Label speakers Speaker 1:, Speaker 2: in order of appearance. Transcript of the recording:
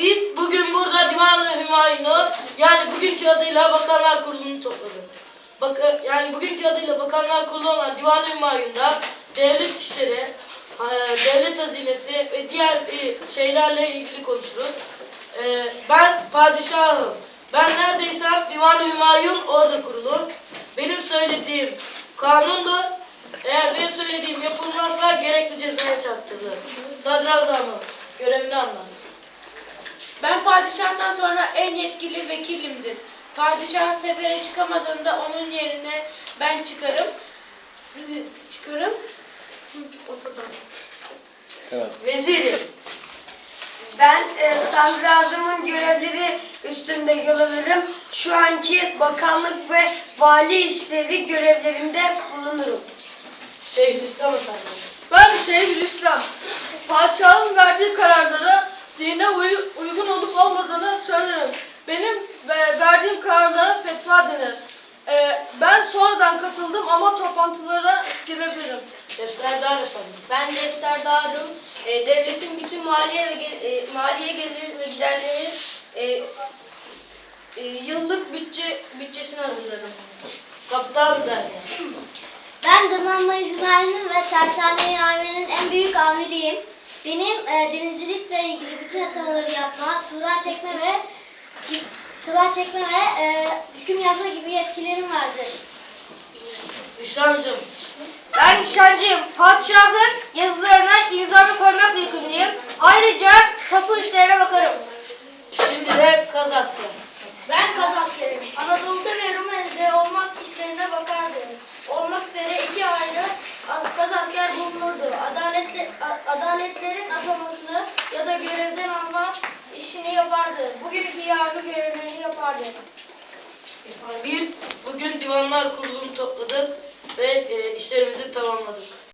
Speaker 1: Biz bugün burada Divan-ı Hümayun'u yani bugünkü adıyla Bakanlar Kurulu'nu topladık. Bak, yani bugünkü adıyla Bakanlar Kurulu olan Divan-ı Hümayun'da devlet işleri, e, devlet hazinesi ve diğer e, şeylerle ilgili konuşuruz. E, Ben padişahım. Ben neredeysem Divan-ı Hümayun orada kurulur. Benim söylediğim kanundur. Eğer benim söylediğim yapılmazsa gerekli cezaya çarptırılır. Sadrazamım görevini anlat.
Speaker 2: Ben padişahtan sonra en yetkili vekilimdir. Padişah sefere çıkamadığında onun yerine ben çıkarım. Çıkarım.
Speaker 3: Tamam.
Speaker 1: Vezirim.
Speaker 4: Ben e, sadrazamın görevleri üstünde yol alırım. Şu anki bakanlık ve vali işleri görevlerimde bulunurum.
Speaker 1: Şeyhülislam Efendi.
Speaker 5: Ben Şeyhülislam. Padişahın verdiği kararları dine uy- uygun olup olmadığını söylerim. Benim e, verdiğim kararlara fetva denir. E, ben sonradan katıldım ama toplantılara gelebilirim.
Speaker 1: Defterdar Efendi.
Speaker 2: Ben defterdarım. E, devletin bütün maliye ve e, maliye gelir ve giderleri e, e, yıllık bütçe bütçesini hazırlarım.
Speaker 1: Kaptan Derya.
Speaker 6: Ben donanma hümayunun ve tersane amirinin en büyük amiriyim. Benim e, denizcilikle ilgili bütün atamaları yapma, tura çekme ve tura çekme ve e, hüküm yazma gibi yetkilerim vardır.
Speaker 1: Nişancım.
Speaker 2: Ben nişancıyım. Padişahın yazılarına imzamı koymakla yükümlüyüm. Ayrıca tapu işlerine bakarım.
Speaker 1: Şimdi de Kazasya.
Speaker 2: Ben kaz askeriyim. Anadolu'da ve Rumeli'de olmak işlerine bakardım. Olmak üzere iki ayrı kaz asker bulunurdu. Adaletle, adaletlerin atamasını ya da görevden alma işini yapardı. Bugünkü yargı görevlerini yapardı.
Speaker 1: Biz bugün Divanlar Kurulu'nu topladık ve e, işlerimizi tamamladık.